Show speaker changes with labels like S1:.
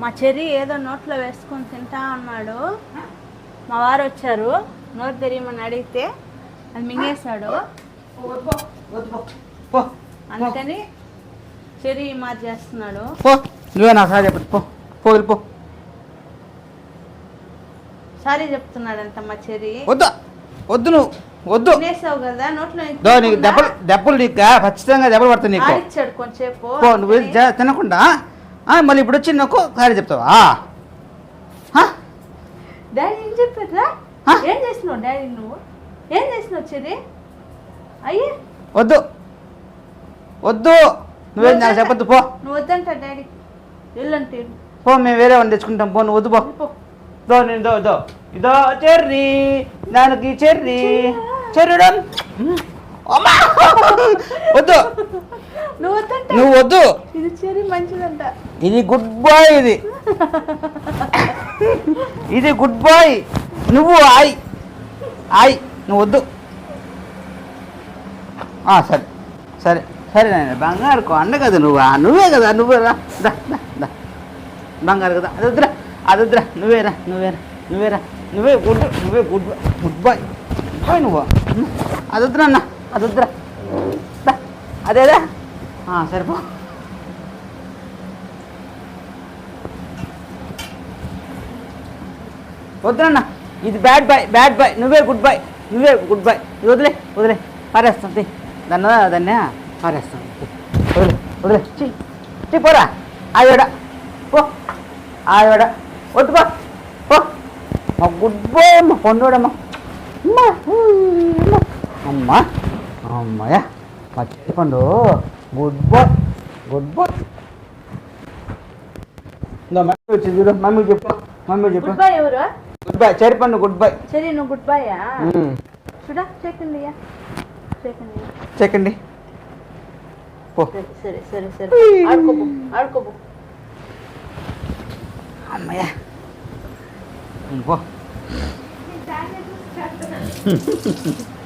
S1: మా చెర్రి ఏదో నోట్లో వేసుకొని తింటా ఉన్నాడు మా వారు వచ్చారు. నోరు తెరియమని అడిగితే అది మింగేశాడు. అందుకని చెర్రి మార్చేస్తున్నాడు
S2: పో నువ్వే నా సార్ చెప్పదు పో పో వెళ్ళిపో
S1: సారీ చెప్తున్నాడంట మా చెర్రి.
S2: వద్దు వద్దు నువ్వు. వద్దు. నీకు దెబ్బలు దెబ్బలు నీకు ఖచ్చితంగా దెబ్బలు పడతాయి నీకు. పో నువ్వు వెళ్ళి తినకుండా ఆ, మళ్ళీ ఇప్పుడు వచ్చి నాకు సారీ చెప్తావా?
S1: డాడీ ఏం చెప్పారా? ఏం చేసినావు డాడీ నువ్వు? ఏం చేసినావు చెర్రి అయ్యే.
S2: వద్దు. వద్దు. నువ్వేం నాకు చెప్పొద్దు పో.
S1: నువ్వు వద్దంట డాడీ. వెళ్ళంటే వెళ్ళు.
S2: పో మేము వేరే వాడిని తెచ్చుకుంటాం పో నువ్వు వద్దు పో.
S1: పో.
S2: దో నేను దో దో. ఇదో చెర్రీ. దానికి చెర్రీ. చెర్రడం అమ్మా! వద్దు.
S1: నువ్వు వద్దంట
S2: నువ్వు వద్దు.
S1: ఇది చెర్రి మంచిదంట.
S2: ఇది గుడ్ బాయ్ ఇది. ఇది గుడ్ బాయ్. నువ్వు ఆయ్ ఆయ్ నువ్వు వద్దు. సరే. సరే. సరే నాయన బంగారు కొండ కదా నువ్వా. నువ్వే కదా నువ్వే రా. బంగారు కదా. అది వద్దురా అది వద్దురా. నువ్వేరా నువ్వేరా నువ్వేరా నువ్వే గుడ్ నువ్వే good boy good boy. Good boy నువ్వు. ఉం? అది వద్దురా అన్న అది వద్దురా అదేదా సరిపో. వద్దురన్న ఇది బ్యాడ్ బాయ్ బ్యాడ్ బాయ్ నువ్వే గుడ్ బాయ్ నువ్వే గుడ్ బాయ్ ఇది వదిలే వదిలే. పారేస్తాం తీ. దాన్ని? దాన్ని పారేస్తాం వదిలే వదిలే. చీ చీ పోరా. ఆవిడ పో. ఆవిడ వద్దు పో. మా గుడ్ బాయ్ అమ్మ పొందోడమ్మా అమ్మా. అమ్మా. అమ్మాయా మా చెల్లి పండు. గుడ్ బాయ్ గుడ్ బాయ్ ఇందా మమ్మీ వచ్చి చూడు. మమ్మీ చెప్పు. మమ్మీ చెప్పు.
S1: గుడ్ బై ఎవరు?
S2: గుడ్ పండు గుడ్ బై.
S1: చెర్రి నువ్వు గుడ్ బైయా చూడా సెకండ్
S2: చెక్కండి పో.
S1: సరే సరే సరే సరే. ఆడుకోబో ఆడుకోబో
S2: అమ్మయ్యా. పో. フフフフ。